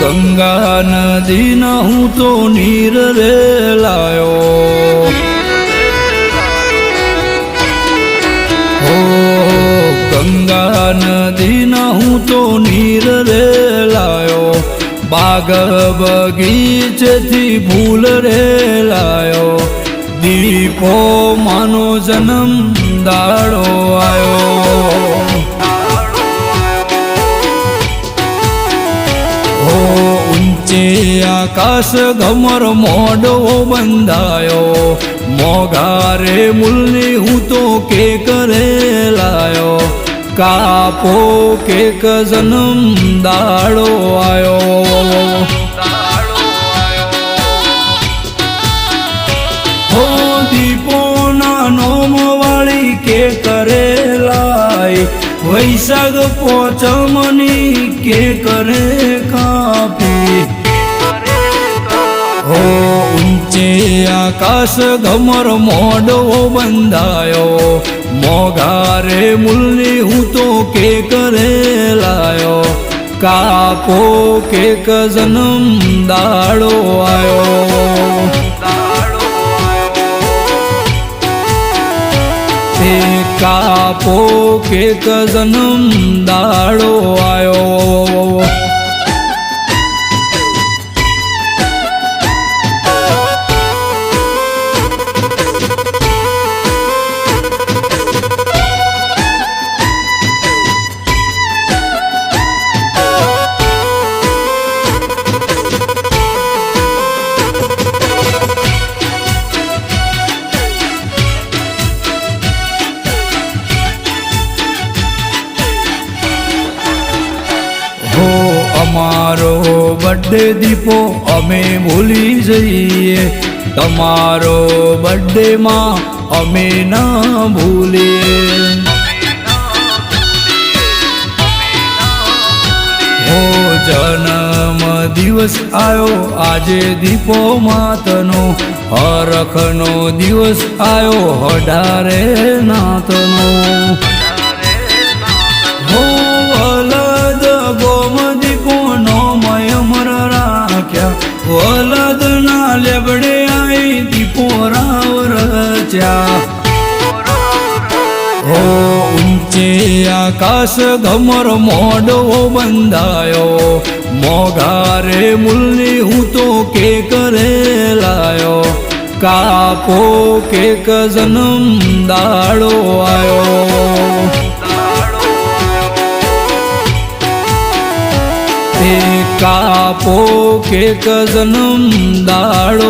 ગંગા નદીના હું તો નીર રે લાયો. હો, ગંગા નદીના હું તો નીર રે લાયો. બાગ બગીચેથી ફૂલ રે લાયો. દીપો માનો જન્મ દાડો આવ્યો ઊંચે આકાશ ગમર મોઢો બંધાયો. મોઘારે મૂલની હું તો કે કરે લાયો. કાપો કેક જન્મ દાડો આવ્યો કે વૈશાખ પોચમની કે કરે કાપી આકાશ ઘમર મોડો બંધાયો. મોઘારે મૂલની હું તો કે કરે લાયો. કાપો કેક જન્મ દાડો આયો. તે કાપો કેક જન્મ દાડો આયો. બર્થડે દીપો અમે ભૂલી જઈએ. તમારો બર્થડે માં અમે ના ભૂલીએ. હો જન્મ દિવસ આવ્યો આજે દીપો માતનો. હરખનો દિવસ આવ્યો હડારે નાતનો. રચ્યા હો ઊંચે આકાશ ગમર મોડો બંધાયો મોઘારે મૂલની હું તો કે કરે લાયો કાપો કેક જન્મ દાડો આવ્યો કાપો કેક જન્મ દાડો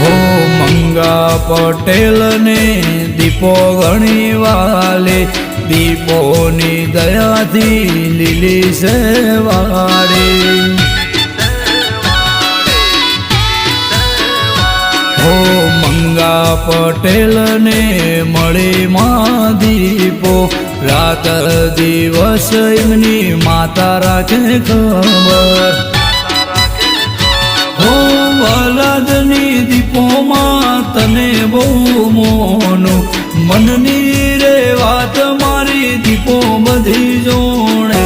હો મંગા પટેલ ને દીપો ગણી વાલે, દીપોની દયાથી લીલી સેવાડે હો મંગા પટેલ ને મળે માં દીપો, રાત દિવસ એમની માતા રાખે ખબર. વલદની તને બહુ મોનો. મનની રે વાત મારી દીપો બધી જોણે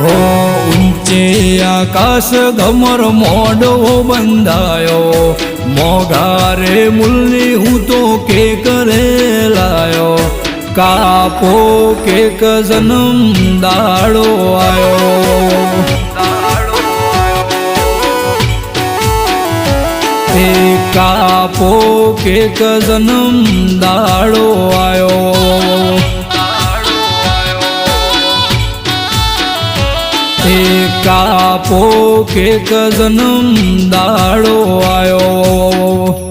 ઓ ઊંચે આકાશ ગમર મોડો બંધાયો. મોઘારે મુલ્લી હું તો કે કરે લાયો. કાપો કેક જન્મ દાડો આયો. તે કાપો કે જન્મ દાડો આવ્યો તે કાપો કે જન્મ દાડો આયો.